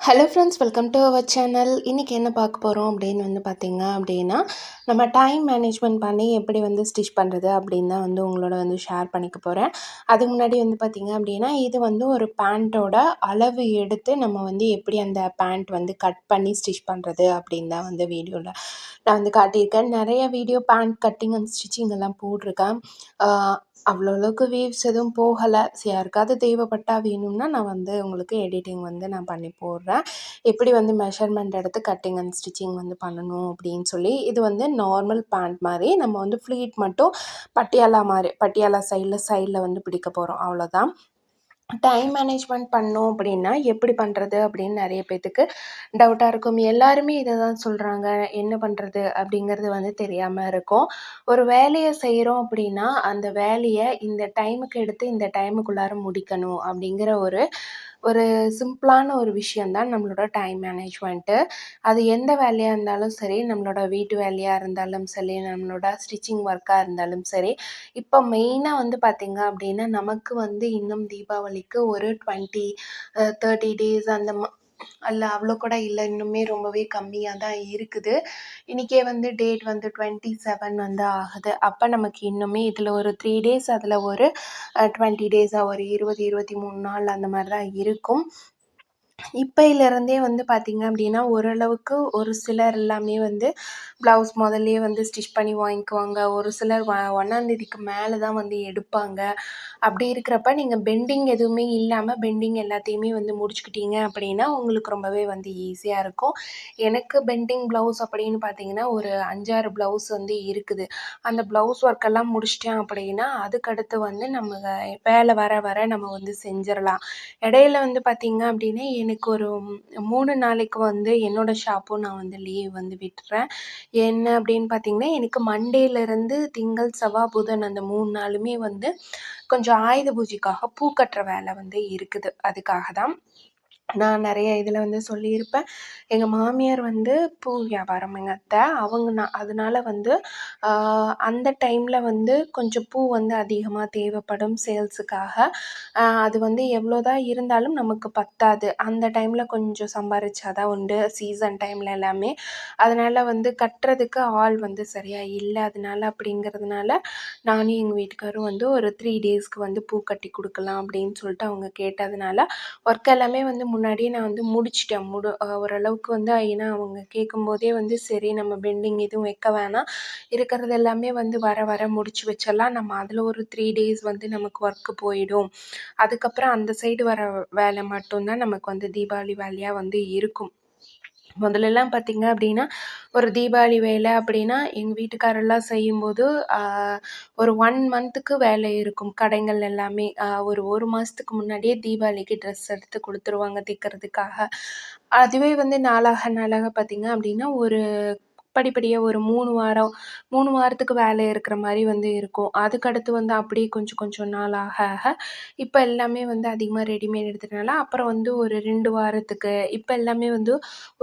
Hello friends welcome to our channel இன்றைக்கி என்ன பார்க்க போகிறோம் அப்படின்னு வந்து பார்த்தீங்க அப்படின்னா நம்ம டைம் மேனேஜ்மெண்ட் பண்ணி எப்படி வந்து ஸ்டிச் பண்ணுறது அப்படின்னு தான் வந்து உங்களோட வந்து ஷேர் பண்ணிக்க போகிறேன் அதுக்கு முன்னாடி வந்து பார்த்தீங்க அப்படின்னா இது வந்து ஒரு பேண்ட்டோட அளவு எடுத்து நம்ம வந்து எப்படி அந்த பேண்ட் வந்து கட் பண்ணி ஸ்டிச் பண்ணுறது அப்படின்னு தான் வந்து வீடியோவில் நான் வந்து காட்டியிருக்கேன். நிறைய video pant cutting and stitching எல்லாம் போட்டிருக்கேன். அவ்வளோ அளவுக்கு வீவ்ஸ் எதுவும் போகலை. யாருக்காவது தேவைப்பட்டா வேணும்னா நான் வந்து உங்களுக்கு எடிட்டிங் வந்து நான் பண்ணி போடுறேன். எப்படி வந்து மெஷர்மெண்ட் எடுத்து கட்டிங் அண்ட் ஸ்டிச்சிங் வந்து பண்ணணும் அப்படின்னு சொல்லி இது வந்து நார்மல் பேண்ட் மாதிரி நம்ம வந்து ஃப்ளீட் மட்டும் பட்டியாலா மாதிரி பட்டியாலா சைடில் சைடில் வந்து பிடிக்க போகிறோம் அவ்வளோதான் டைம் மேனேஜ்மெண்ட் பண்ணோம் அப்படின்னா எப்படி பண்ணுறது அப்படின்னு நிறைய பேர்த்துக்கு டவுட்டாக இருக்கும். எல்லாருமே இதை தான் சொல்கிறாங்க என்ன பண்ணுறது அப்படிங்கிறது வந்து தெரியாமல் இருக்கும். ஒரு வேலையை செய்கிறோம் அப்படின்னா அந்த வேலையை இந்த டைமுக்கு எடுத்து இந்த டைமுக்குள்ளார முடிக்கணும் அப்படிங்கிற ஒரு ஒரு சிம்பிளான ஒரு விஷயந்தான் நம்மளோட டைம் மேனேஜ்மெண்ட்டு. அது எந்த வேலையாக இருந்தாலும் சரி நம்மளோட வீட்டு வேலையாக இருந்தாலும் சரி நம்மளோட ஸ்டிச்சிங் ஒர்க்காக இருந்தாலும் சரி இப்போ மெயினாக வந்து பார்த்திங்க அப்படின்னா நமக்கு வந்து இன்னும் தீபாவளிக்கு ஒரு டுவெண்ட்டி தேர்ட்டி டேஸ் அந்த மா அல்ல அவ்வளோ கூட இல்லை. இன்னுமே ரொம்பவே கம்மியாக தான் இருக்குது. இன்றைக்கே வந்து டேட் வந்து டுவெண்ட்டி செவன் வந்து ஆகுது. அப்போ நமக்கு இன்னுமே இதில் ஒரு த்ரீ டேஸ் அதில் ஒரு டுவெண்ட்டி டேஸாக ஒரு இருபது இருபத்தி மூணு நாள் அந்த மாதிரி தான் இருக்கும். இப்பையிலேருந்தே வந்து பார்த்திங்க அப்படின்னா ஓரளவுக்கு ஒரு சிலர் எல்லாமே வந்து ப்ளவுஸ் முதல்லையே வந்து ஸ்டிச் பண்ணி வாங்கிக்குவாங்க. ஒரு சிலர் வ ஒன்றாந்தேதிக்கு மேலே தான் வந்து எடுப்பாங்க. அப்படி இருக்கிறப்ப நீங்கள் பெண்டிங் எதுவுமே இல்லாமல் பெண்டிங் எல்லாத்தையுமே வந்து முடிச்சுக்கிட்டீங்க அப்படின்னா உங்களுக்கு ரொம்பவே வந்து ஈஸியாக இருக்கும். எனக்கு பெண்டிங் ப்ளவுஸ் அப்படின்னு பார்த்தீங்கன்னா ஒரு அஞ்சாறு ப்ளவுஸ் வந்து இருக்குது. அந்த ப்ளவுஸ் ஒர்க்கெல்லாம் முடிச்சிட்டேன் அப்படின்னா அதுக்கடுத்து வந்து நம்ம வேலை வர வர நம்ம வந்து செஞ்சிடலாம் இடையில வந்து பார்த்திங்க அப்படின்னா எனக்கு ஒரு மூணு நாளைக்கு வந்து என்னோடய ஷாப்பும் நான் வந்து லீவ் வந்து விட்டுறேன். என்ன அப்படின்னு பார்த்தீங்கன்னா எனக்கு மண்டேலேருந்து திங்கள் செவ்வாய் புதன் அந்த மூணு நாளுமே வந்து கொஞ்சம் ஆயுத பூஜைக்காக பூ கட்டுற வேலை வந்து இருக்குது. அதுக்காக தான் நான் நிறைய இதில் வந்து சொல்லியிருப்பேன். எங்கள் மாமியார் வந்து பூ வியாபாரம் எங்கள் அத்தை அவங்க நான் அதனால வந்து அந்த டைமில் வந்து கொஞ்சம் பூ வந்து அதிகமாக தேவைப்படும் சேல்ஸுக்காக. அது வந்து எவ்வளோ தான் இருந்தாலும் நமக்கு பத்தாது. அந்த டைமில் கொஞ்சம் சம்பாரிச்சா தான் உண்டு சீசன் டைமில் எல்லாமே. அதனால் வந்து கட்டுறதுக்கு ஆள் வந்து சரியாக இல்லை. அதனால அப்படிங்கிறதுனால நானும் எங்கள் வீட்டுக்காரும் வந்து ஒரு த்ரீ டேஸ்க்கு வந்து பூ கட்டி கொடுக்கலாம் அப்படின்னு சொல்லிட்டு அவங்க கேட்டதுனால ஒர்க் எல்லாமே வந்து முன்னாடியே நான் வந்து முடிச்சிட்டேன். முடு ஓரளவுக்கு வந்து ஏன்னா அவங்க கேட்கும்போதே வந்து சரி நம்ம பெண்டிங் எதுவும் வைக்க வேணாம். இருக்கிறது எல்லாமே வந்து வர வர முடிச்சு வச்சிடலாம். நம்ம அதில் ஒரு த்ரீ டேஸ் வந்து நமக்கு ஒர்க்கு போயிடும். அதுக்கப்புறம் அந்த சைடு வர வேலை மட்டும்தான் நமக்கு வந்து தீபாவளி வேலையாக வந்து இருக்கும். முதல்லலாம் பார்த்திங்க அப்படின்னா ஒரு தீபாவளி வேலை அப்படின்னா எங்கள் வீட்டுக்காரெல்லாம் செய்யும்போது ஒரு ஒன் மந்த்துக்கு வேலை இருக்கும். கடைகள் எல்லாமே ஒரு ஒரு மாதத்துக்கு முன்னாடியே தீபாவளிக்கு ட்ரெஸ் எடுத்து கொடுத்துருவாங்க தைக்கிறதுக்காக. அதுவே வந்து நாளாக நாளாக பார்த்திங்க அப்படின்னா ஒரு படிப்படியாக ஒரு மூணு வாரம் மூணு வாரத்துக்கு வேலை இருக்கிற மாதிரி வந்து இருக்கும். அதுக்கடுத்து வந்து அப்படியே கொஞ்சம் கொஞ்சம் நாள் ஆக ஆக இப்போ எல்லாமே வந்து அதிகமாக ரெடிமேட் எடுத்துட்டனால அப்புறம் வந்து ஒரு ரெண்டு வாரத்துக்கு இப்போ எல்லாமே வந்து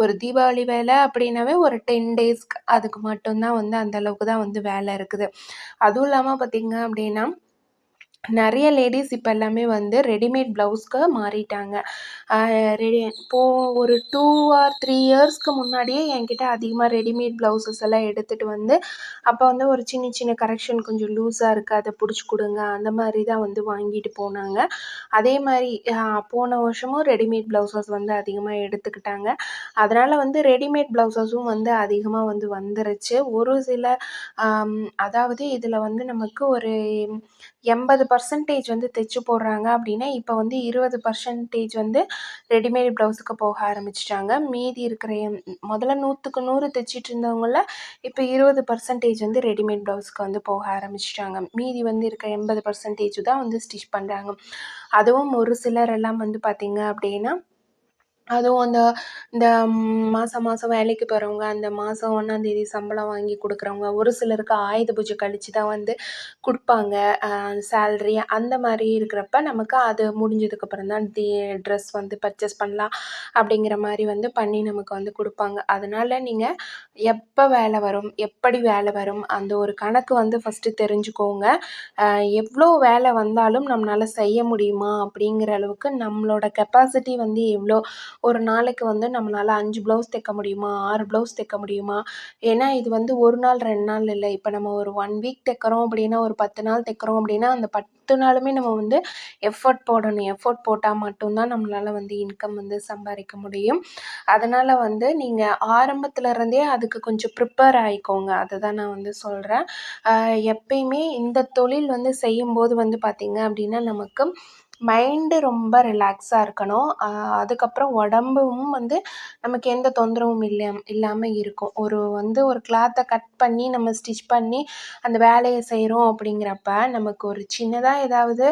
ஒரு தீபாவளி வேலை அப்படின்னாவே ஒரு டென் டேஸ்க்கு அதுக்கு மட்டும்தான் வந்து அந்த அளவுக்கு தான் வந்து வேலை இருக்குது. அதுவும் இல்லாமல் பார்த்திங்க அப்படின்னா நிறைய லேடிஸ் இப்போ எல்லாமே வந்து ரெடிமேட் ப்ளவுஸ்க்கு மாறிட்டாங்க. ரெடி இப்போது ஒரு டூ ஆர் த்ரீ இயர்ஸ்க்கு முன்னாடியே என்கிட்ட அதிகமாக ரெடிமேட் ப்ளவுஸஸ் எல்லாம் எடுத்துகிட்டு வந்து அப்போ வந்து ஒரு சின்ன சின்ன கரெக்ஷன் கொஞ்சம் லூஸாக இருக்குது அதை பிடிச்சி கொடுங்க அந்த மாதிரி தான் வந்து வாங்கிட்டு போனாங்க. அதே மாதிரி போன வருஷமும் ரெடிமேட் ப்ளவுஸஸ் வந்து அதிகமாக எடுத்துக்கிட்டாங்க. அதனால் வந்து ரெடிமேட் ப்ளவுஸஸும் வந்து அதிகமாக வந்து வந்துருச்சு. ஒரு சில அதாவது இதில் வந்து நமக்கு ஒரு எண்பது பர்சன்டேஜ் வந்து தைச்சு போடுறாங்க அப்படின்னா இப்போ வந்து இருபது பர்சன்டேஜ் வந்து ரெடிமேட் ப்ளவுஸுக்கு போக ஆரம்பிச்சிட்டாங்க. மீதி இருக்கிற முதல்ல நூற்றுக்கு நூறு தைச்சிட்டு இருந்தவங்கள இப்போ இருபது பர்சன்டேஜ் வந்து ரெடிமேட் ப்ளவுஸுக்கு வந்து போக ஆரம்பிச்சிட்டாங்க. மீதி வந்து இருக்க எண்பது பர்சன்டேஜ் தான் வந்து ஸ்டிச் பண்ணுறாங்க அதுவும் ஒரு சிலர் எல்லாம் வந்து பார்த்திங்க அப்படின்னா அதுவும் அந்த இந்த மாதம் மாதம் வேலைக்கு போகிறவங்க அந்த மாதம் ஒன்றாந்தேதி சம்பளம் வாங்கி கொடுக்குறவங்க ஒரு சிலருக்கு ஆயுத பூஜை கழித்து தான் வந்து கொடுப்பாங்க. சேல்ரி அந்த மாதிரி இருக்கிறப்ப நமக்கு அது முடிஞ்சதுக்கப்புறம் தான் தி ட்ரெஸ் வந்து பர்ச்சேஸ் பண்ணலாம் அப்படிங்கிற மாதிரி வந்து பண்ணி நமக்கு வந்து கொடுப்பாங்க. அதனால் நீங்கள் எப்போ வேலை வரும் எப்படி வேலை வரும் அந்த ஒரு கணக்கு வந்து ஃபஸ்ட்டு தெரிஞ்சுக்கோங்க. எவ்வளோ வேலை வந்தாலும் நம்மளால் செய்ய முடியுமா அப்படிங்கிற அளவுக்கு நம்மளோட கெப்பாசிட்டி வந்து எவ்வளோ ஒரு நாளைக்கு வந்து நம்மளால் அஞ்சு ப்ளவுஸ் தைக்க முடியுமா? ஆறு ப்ளவுஸ் தைக்க முடியுமா? ஏன்னா இது வந்து ஒரு நாள் ரெண்டு நாள் இல்லை. இப்போ நம்ம ஒரு ஒன் வீக் தைக்கிறோம் அப்படின்னா ஒரு பத்து நாள் தைக்கிறோம் அப்படின்னா அந்த பத்து நாளுமே நம்ம வந்து எஃபர்ட் போடணும். எஃபோர்ட் போட்டால் மட்டும்தான் நம்மளால் வந்து இன்கம் வந்து சம்பாதிக்க முடியும். அதனால் வந்து நீங்கள் ஆரம்பத்துலேருந்தே அதுக்கு கொஞ்சம் ப்ரிப்பேர் ஆகிக்கோங்க அதை தான் நான் வந்து சொல்கிறேன் எப்பயுமே இந்த தொழில் வந்து செய்யும்போது வந்து பார்த்திங்க அப்படின்னா நமக்கு மைண்டு ரொம்ப ரிலாக்ஸாக இருக்கணும். அதுக்கப்புறம் உடம்பும் வந்து நமக்கு எந்த தொந்தரவும் இல்லை இல்லாமல் இருக்கும். ஒரு வந்து ஒரு கிளாத்தை கட் பண்ணி நம்ம ஸ்டிச் பண்ணி அந்த வேலையை செய்கிறோம் அப்படிங்கிறப்ப நமக்கு ஒரு சின்னதாக ஏதாவது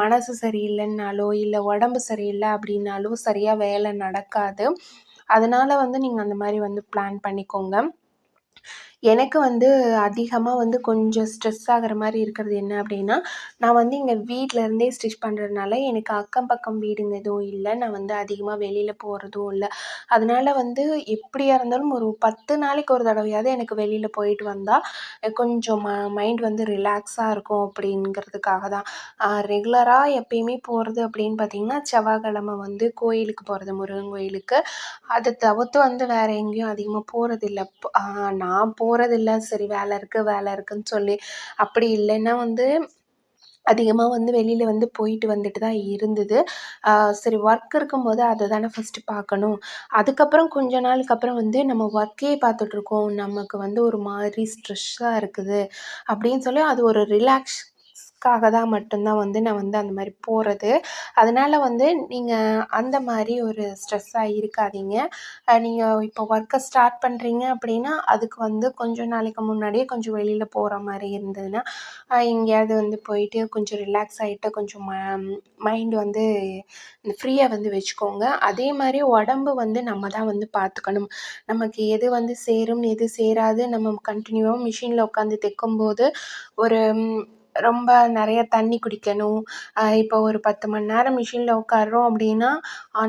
மனசு சரியில்லைன்னாலோ இல்லை உடம்பு சரியில்லை அப்படின்னாலோ சரியாக வேலை நடக்காது. அதனால வந்து நீங்கள் அந்த மாதிரி வந்து பிளான் பண்ணிக்கோங்க. எனக்கு வந்து அதிகமாக வந்து கொஞ்சம் ஸ்ட்ரெஸ் ஆகிற மாதிரி இருக்கிறது என்ன அப்படின்னா நான் வந்து இங்கே வீட்டிலருந்தே ஸ்டிச் பண்ணுறதுனால எனக்கு அக்கம் பக்கம் வீடுங்க எதுவும் இல்லை. நான் வந்து அதிகமாக வெளியில் போகிறதும் இல்லை. அதனால வந்து எப்படியா இருந்தாலும் ஒரு பத்து நாளைக்கு ஒரு தடவையாவது எனக்கு வெளியில் போயிட்டு வந்தால் கொஞ்சம் ம மைண்ட் வந்து ரிலாக்ஸாக இருக்கும் அப்படிங்கிறதுக்காக தான். ரெகுலராக எப்பயுமே போகிறது அப்படின்னு பார்த்திங்கன்னா செவ்வாய்க்கிழமை வந்து கோயிலுக்கு போகிறது முருகன் கோயிலுக்கு. அதை தவிர்த்து வந்து வேறு எங்கேயும் அதிகமாக போகிறதில்ல நான் போ போகிறதில்ல சரி வேலை இருக்குது வேலை இருக்குதுன்னு சொல்லி அப்படி இல்லைன்னா வந்து அதிகமாக வந்து வெளியில் வந்து போயிட்டு வந்துட்டு தான் இருந்தது. சரி ஒர்க் இருக்கும்போது அதை தானே ஃபஸ்ட்டு பார்க்கணும். அதுக்கப்புறம் கொஞ்ச நாளுக்கு அப்புறம் வந்து நம்ம ஒர்க்கே பார்த்துட்ருக்கோம் நமக்கு வந்து ஒரு மாதிரி ஸ்ட்ரெஸ்ஸாக இருக்குது. அப்படின்னு சொல்லி அது ஒரு ரிலாக்ஸ் க்காக தான் மட்டும்தான் வந்து நான் வந்து அந்த மாதிரி போகிறது அதனால் வந்து நீங்கள் அந்த மாதிரி ஒரு ஸ்ட்ரெஸ்ஸாக இருக்காதீங்க. நீங்கள் இப்போ ஒர்க்கை ஸ்டார்ட் பண்ணுறீங்க அப்படின்னா அதுக்கு வந்து கொஞ்சம் நாளைக்கு முன்னாடியே கொஞ்சம் வெளியில் போகிற மாதிரி இருந்ததுன்னா எங்கேயாவது வந்து போயிட்டு கொஞ்சம் ரிலாக்ஸ் ஆகிட்டு கொஞ்சம் ம மைண்டு வந்து ஃப்ரீயாக வந்து வச்சுக்கோங்க. அதே மாதிரி உடம்பு வந்து நம்ம தான் வந்து பார்த்துக்கணும் நமக்கு எது வந்து சேரும் எது சேராது நம்ம கண்டினியூவாக மிஷினில் உட்காந்து தைக்கும்போது ஒரு ரொம்ப நிறைய தண்ணி குடிக்கணும். இப்போ ஒரு பத்து மணி நேரம் மிஷினில் உட்கார்றோம் அப்படின்னா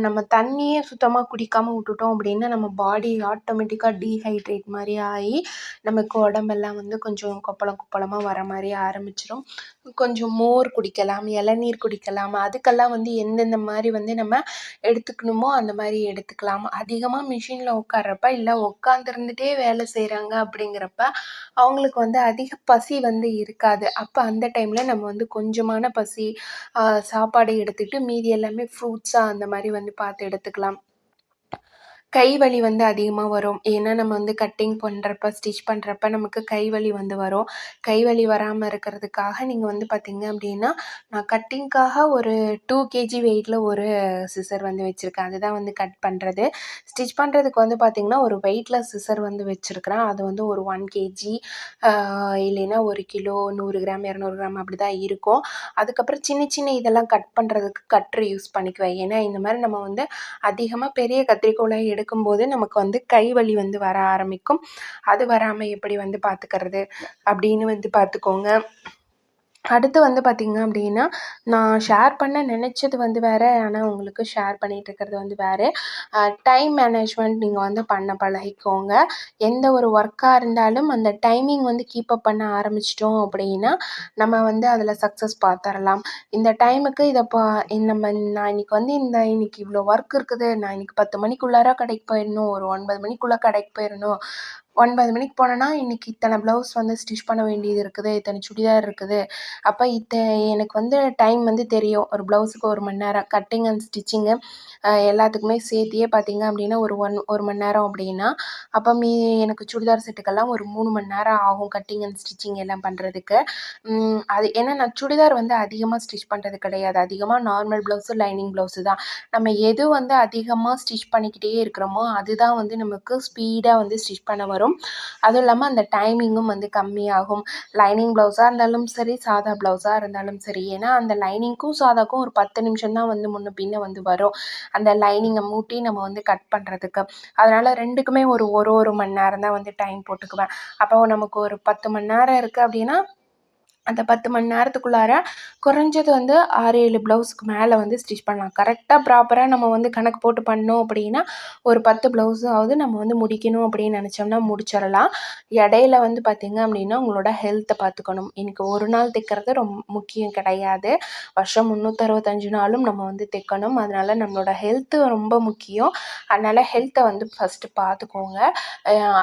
நம்ம தண்ணியே சுத்தமாக குடிக்காமல் விட்டுட்டோம் அப்படின்னா நம்ம பாடி ஆட்டோமேட்டிக்காக டீஹைட்ரேட் மாதிரி ஆகி நமக்கு உடம்பெல்லாம் வந்து கொஞ்சம் கொப்பளம் கொப்பளமாக வர மாதிரி ஆரம்பிச்சிடும் கொஞ்சம் மோர் குடிக்கலாம் இளநீர் குடிக்கலாம் அதுக்கெல்லாம் வந்து எந்தெந்த மாதிரி வந்து நம்ம எடுத்துக்கணுமோ அந்த மாதிரி எடுத்துக்கலாம். அதிகமாக மிஷினில் உட்கார்றப்ப இல்லை உட்காந்துருந்துட்டே வேலை செய்கிறாங்க அப்படிங்கிறப்ப அவங்களுக்கு வந்து அதிக பசி வந்து இருக்காது. அப்போ அந்த டைமில் நம்ம வந்து கொஞ்சமான பசி சாப்பாடு எடுத்துகிட்டு மீதி எல்லாமே ஃப்ரூட்ஸாக அந்த மாதிரி வந்து பார்த்து எடுத்துக்கலாம். கை வலி வந்து அதிகமாக வரும். ஏன்னா நம்ம வந்து கட்டிங் பண்ணுறப்ப ஸ்டிச் பண்ணுறப்ப நமக்கு கை வலி வந்து வரும். கை வலி வராமல் இருக்கிறதுக்காக நீங்கள் வந்து பார்த்தீங்க அப்படின்னா நான் கட்டிங்க்காக ஒரு டூ கேஜி வெயிட்டில் ஒரு சிசர் வந்து வச்சுருக்கேன். அதுதான் வந்து கட் பண்ணுறது ஸ்டிச் பண்ணுறதுக்கு வந்து பார்த்திங்கன்னா ஒரு வெயிட்டில் சிசர் வந்து வச்சுருக்கிறேன். அது வந்து ஒரு ஒன் கேஜி இல்லைன்னா ஒரு கிலோ நூறு கிராம் இரநூறு கிராம் அப்படி தான் இருக்கும். அதுக்கப்புறம் சின்ன சின்ன இதெல்லாம் கட் பண்ணுறதுக்கு கட்ரு யூஸ் பண்ணிக்குவேன். ஏன்னா இந்த மாதிரி நம்ம வந்து அதிகமாக பெரிய கத்திரிக்கோலை எடுக்க எடுக்கும்போது நமக்கு வந்து கை வலி வந்து வர ஆரம்பிக்கும். அது வராமல் எப்படி வந்து பார்த்துக்கறது அப்படின்னு வந்து பார்த்துக்கோங்க அடுத்து வந்து பார்த்திங்க அப்படின்னா நான் ஷேர் பண்ண நினச்சது வந்து வேறு ஆனால் உங்களுக்கு ஷேர் பண்ணிகிட்ருக்கிறது வந்து வேறு. டைம் மேனேஜ்மெண்ட் நீங்கள் வந்து பண்ண பழகிக்கோங்க. எந்த ஒரு ஒர்க்காக இருந்தாலும் அந்த டைமிங் வந்து கீப்பப் பண்ண ஆரம்பிச்சிட்டோம் அப்படின்னா நம்ம வந்து அதில் சக்ஸஸ் பார்த்துரலாம் இந்த டைமுக்கு இதை பா நம்ம நான் இன்றைக்கி வந்து இந்த இன்றைக்கி இவ்வளோ ஒர்க் இருக்குது நான் இன்றைக்கி பத்து மணிக்குள்ளார கடைக்கு போயிடணும் ஒரு ஒன்பது மணிக்குள்ளே கடைக்கு போயிடணும் ஒன்பது மணிக்கு போனேன்னா இன்றைக்கி இத்தனை ப்ளவுஸ் வந்து ஸ்டிச் பண்ண வேண்டியது இருக்குது இத்தனை சுடிதார் இருக்குது. அப்போ இத்த எனக்கு வந்து டைம் வந்து தெரியும். ஒரு ப்ளவுஸுக்கு ஒரு மணி நேரம் கட்டிங் அண்ட் ஸ்டிச்சிங்கு எல்லாத்துக்குமே சேர்த்தியே பார்த்திங்க அப்படின்னா ஒரு ஒன் ஒரு மணி நேரம் அப்படின்னா அப்போ மீ எனக்கு சுடிதார் செட்டுக்கெல்லாம் ஒரு மூணு மணி நேரம் ஆகும் கட்டிங் அண்ட் ஸ்டிச்சிங் எல்லாம் பண்ணுறதுக்கு அது ஏன்னா நான் சுடிதார் வந்து அதிகமாக ஸ்டிச் பண்ணுறது கிடையாது. அதிகமாக நார்மல் ப்ளவுஸு லைனிங் ப்ளவுஸு தான். நம்ம எது வந்து அதிகமாக ஸ்டிச் பண்ணிக்கிட்டே இருக்கிறோமோ அதுதான் வந்து நமக்கு ஸ்பீடாக வந்து ஸ்டிச் பண்ண வரும். வரும். அதுவும் இல்லாமல் அந்த டைமிங்கும் வந்து கம்மியாகும். லைனிங் ப்ளவுஸாக இருந்தாலும் சரி சாதா ப்ளவுஸாக இருந்தாலும் சரி. ஏன்னா அந்த லைனிங்க்கும் சாதாக்கும் ஒரு பத்து நிமிஷம் தான் வந்து முன்ன பின்ன வந்து வரும். அந்த லைனிங்கை மூட்டி நம்ம வந்து கட் பண்ணுறதுக்கு அதனால் ரெண்டுக்குமே ஒரு ஒரு ஒரு மணி நேரம் தான் வந்து டைம் போட்டுக்குவேன். அப்போ நமக்கு ஒரு பத்து மணி நேரம் இருக்குது அப்படின்னா அந்த பத்து மணி நேரத்துக்குள்ளார குறைஞ்சது வந்து ஆறு ஏழு ப்ளவுஸ்க்கு மேலே வந்து ஸ்டிச் பண்ணலாம். கரெக்டாக ப்ராப்பராக நம்ம வந்து கணக்கு போட்டு பண்ணோம் அப்படின்னா ஒரு பத்து ப்ளவுஸாவது நம்ம வந்து முடிக்கணும் அப்படின்னு நினச்சோம்னா முடிச்சிடலாம். இடையில வந்து பார்த்திங்க அப்படின்னா உங்களோட ஹெல்த்தை பார்த்துக்கணும் எனக்கு ஒரு நாள் தைக்கிறது ரொம்ப முக்கியம் கிடையாது. வருஷம் முந்நூற்றறுபத்தஞ்சு நாளும் நம்ம வந்து தைக்கணும். அதனால் நம்மளோட ஹெல்த்து ரொம்ப முக்கியம். அதனால் ஹெல்த்தை வந்து ஃபஸ்ட்டு பார்த்துக்கோங்க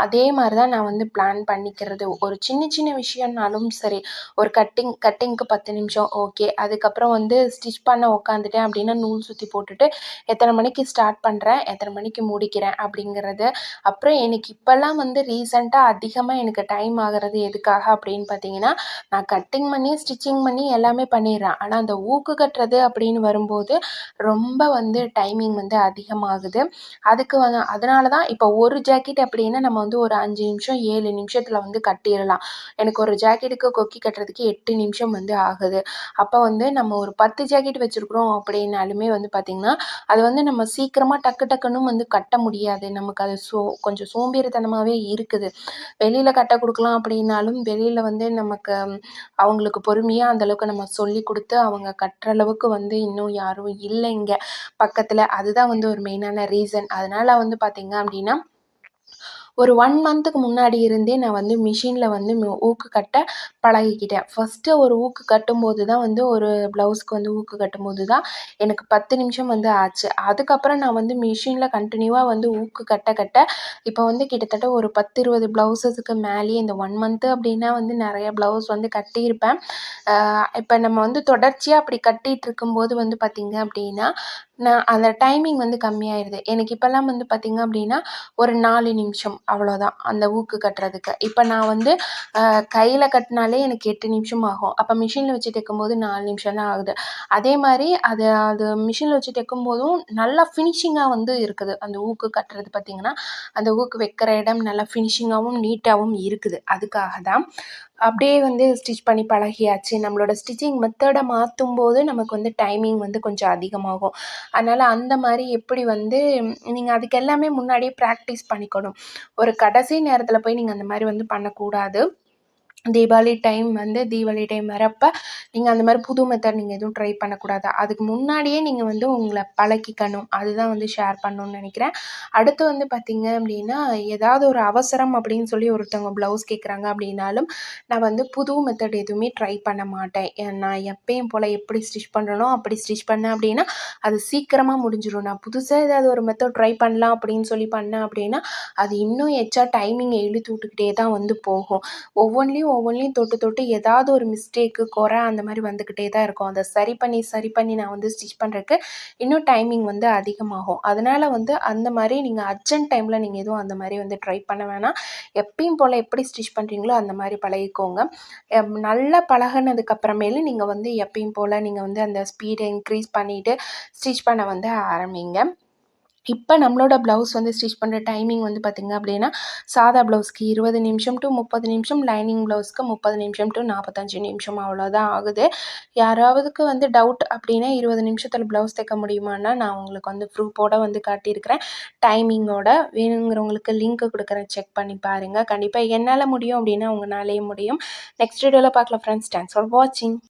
அதே மாதிரி தான் நான் வந்து பிளான் பண்ணிக்கிறது. ஒரு சின்ன சின்ன விஷயம்னாலும் சரி ஒரு கட்டிங் கட்டிங்க்கு பத்து நிமிஷம். ஓகே அதுக்கப்புறம் வந்து ஸ்டிச் பண்ண உக்காந்துட்டேன் அப்படின்னா நூல் சுற்றி போட்டுட்டு எத்தனை மணிக்கு ஸ்டார்ட் பண்ணுறேன் எத்தனை மணிக்கு முடிக்கிறேன் அப்படிங்கிறது. அப்புறம் எனக்கு இப்போல்லாம் வந்து ரீசெண்டாக அதிகமாக எனக்கு டைம் ஆகிறது எதுக்காக அப்படின்னு பார்த்தீங்கன்னா நான் கட்டிங் பண்ணி ஸ்டிச்சிங் பண்ணி எல்லாமே பண்ணிடுறேன். ஆனால் அந்த ஊக்கு கட்டுறது அப்படின்னு வரும்போது ரொம்ப வந்து டைமிங் வந்து அதிகமாகுது. அதுக்கு வந்து அதனால தான் இப்போ ஒரு ஜாக்கெட் அப்படின்னா நம்ம வந்து ஒரு அஞ்சு நிமிஷம் ஏழு நிமிஷத்தில் வந்து கட்டிடலாம். எனக்கு ஒரு ஜாக்கெட்டுக்கு கொக்கி கட்டுறதுக்கு எட்டு நிமிஷம் வந்து ஆகுது. அப்போ வந்து நம்ம ஒரு பத்து ஜாக்கெட் வச்சுருக்குறோம் அப்படின்னாலுமே வந்து பார்த்திங்கன்னா அது வந்து நம்ம சீக்கிரமாக டக்கு டக்குன்னு வந்து கட்ட முடியாது. நமக்கு அது சோ கொஞ்சம் சோம்பேறித்தனமாகவே இருக்குது. வெளியில் கட்ட கொடுக்கலாம் அப்படின்னாலும் வெளியில் வந்து நமக்கு அவங்களுக்கு பொறுமையாக அந்தளவுக்கு நம்ம சொல்லி கொடுத்து அவங்க கட்டுற அளவுக்கு வந்து இன்னும் யாரும் இல்லை இங்கே பக்கத்தில் அதுதான் வந்து ஒரு மெயினான ரீசன் அதனால் வந்து பார்த்திங்க அப்படின்னா ஒரு ஒன் மந்த்துக்கு முன்னாடி இருந்தே நான் வந்து மிஷினில் வந்து ஊக்கு கட்ட பழகிக்கிட்டேன். ஃபஸ்ட்டு ஒரு ஊக்கு கட்டும்போது தான் வந்து ஒரு ப்ளவுஸ்க்கு வந்து ஊக்கு கட்டும்போது தான் எனக்கு பத்து நிமிஷம் வந்து ஆச்சு. அதுக்கப்புறம் நான் வந்து மிஷினில் கண்டினியூவாக வந்து ஊக்கு கட்ட கட்ட இப்போ வந்து கிட்டத்தட்ட ஒரு பத்து இருபது ப்ளவுஸஸுக்கு மேலேயே இந்த ஒன் மந்த்து அப்படின்னா வந்து நிறைய ப்ளவுஸ் வந்து கட்டியிருப்பேன். இப்போ நம்ம வந்து தொடர்ச்சியாக அப்படி கட்டிகிட்டு இருக்கும்போது வந்து பார்த்திங்க அப்படின்னா நான் அந்த டைமிங் வந்து கம்மியாயிடுது எனக்கு இப்போல்லாம் வந்து பார்த்திங்க அப்படின்னா ஒரு நாலு நிமிஷம் அவ்வளோதான் அந்த ஊக்கு கட்டுறதுக்கு. இப்போ நான் வந்து கையில் கட்டினாலே எனக்கு எட்டு நிமிஷம் ஆகும். அப்போ மிஷினில் வச்சு தைக்கும்போது நாலு நிமிஷம் தான் ஆகுது. அதே மாதிரி அது அது மிஷினில் வச்சு தைக்கும்போதும் நல்லா ஃபினிஷிங்காக வந்து இருக்குது. அந்த ஊக்கு கட்டுறது பார்த்திங்கன்னா அந்த ஊக்கு வைக்கிற இடம் நல்லா ஃபினிஷிங்காகவும் நீட்டாகவும் இருக்குது. அதுக்காக தான் அப்படியே வந்து ஸ்டிச் பண்ணி பழகியாச்சு. நம்மளோட ஸ்டிச்சிங் மெத்தடை மாற்றும் போது நமக்கு வந்து டைமிங் வந்து கொஞ்சம் அதிகமாகும். அதனால் அந்த மாதிரி எப்படி வந்து நீங்கள் அதுக்கு எல்லாமே முன்னாடியே ப்ராக்டிஸ் பண்ணிக்கணும். ஒரு கடைசி நேரத்தில் போய் நீங்கள் அந்த மாதிரி வந்து பண்ணக்கூடாது. தீபாவளி டைம் வந்து தீபாவளி டைம் வரப்போ நீங்கள் அந்த மாதிரி புது மெத்தட் நீங்கள் எதுவும் ட்ரை பண்ணக்கூடாது. அதுக்கு முன்னாடியே நீங்கள் வந்து உங்களை பழக்கிக்கணும். அதுதான் வந்து ஷேர் பண்ணணும்னு நினைக்கிறேன். அடுத்து வந்து பார்த்திங்க அப்படின்னா ஏதாவது ஒரு அவசரம் அப்படின்னு சொல்லி ஒருத்தவங்க ப்ளவுஸ் கேட்குறாங்க அப்படின்னாலும் நான் வந்து புது மெத்தட் எதுவுமே ட்ரை பண்ண மாட்டேன். நான் எப்பயும் போல் எப்படி ஸ்டிச் பண்ணுறனோ அப்படி ஸ்டிச் பண்ணேன் அப்படின்னா அது சீக்கிரமாக முடிஞ்சிடும் நான் புதுசாக ஏதாவது ஒரு மெத்தட் ட்ரை பண்ணலாம் அப்படின்னு சொல்லி பண்ணேன் அப்படின்னா அது இன்னும் எச்சா டைமிங்கை இழுத்து விட்டுக்கிட்டே தான் வந்து போகும். ஒவ்வொன்றிலையும் ஒவ்வொன்றையும் தொட்டு தொட்டு ஏதாவது ஒரு மிஸ்டேக்கு குறை அந்த மாதிரி வந்துக்கிட்டே தான் இருக்கும். அதை சரி பண்ணி சரி பண்ணி நான் வந்து ஸ்டிச் பண்ணுறதுக்கு இன்னும் டைமிங் வந்து அதிகமாகும். அதனால் வந்து அந்த மாதிரி நீங்கள் அர்ஜென்ட் டைமில் நீங்கள் எதுவும் அந்த மாதிரி வந்து ட்ரை பண்ண வேணாம். எப்பயும் போல் எப்படி ஸ்டிச் பண்ணுறீங்களோ அந்த மாதிரி பழகிக்கோங்க. நல்லா பழகினதுக்கப்புறமேலு நீங்கள் வந்து எப்பயும் போல் நீங்கள் வந்து அந்த ஸ்பீடை இன்க்ரீஸ் பண்ணிவிட்டு ஸ்டிச் பண்ண வந்து ஆரம்பிங்க. இப்போ நம்மளோட ப்ளவுஸ் வந்து ஸ்டிச் பண்ணுற டைமிங் வந்து பார்த்திங்க அப்படின்னா சாதா ப்ளவுஸ்க்கு இருபது நிமிஷம் டு முப்பது நிமிஷம் லைனிங் ப்ளவுஸ்க்கு முப்பது நிமிஷம் டு நாற்பத்தஞ்சு நிமிஷம் அவ்வளோதான் ஆகுது. யாராவதுக்கு வந்து டவுட் அப்படின்னா இருபது நிமிஷத்தில் ப்ளவுஸ் தைக்க முடியுமான்னா நான் உங்களுக்கு வந்து ப்ரூஃபோட வந்து காட்டியிருக்கிறேன். டைமிங்கோட வேணுங்கிறவங்களுக்கு லிங்க் கொடுக்குறேன். செக் பண்ணி பாருங்கள் கண்டிப்பாக என்னால் முடியும் அப்படின்னா உங்களாலேயே முடியும். நெக்ஸ்ட் வீடியோவில் பார்க்கலாம் ஃப்ரெண்ட்ஸ் தேங்க்ஸ் ஃபார் வாட்சிங்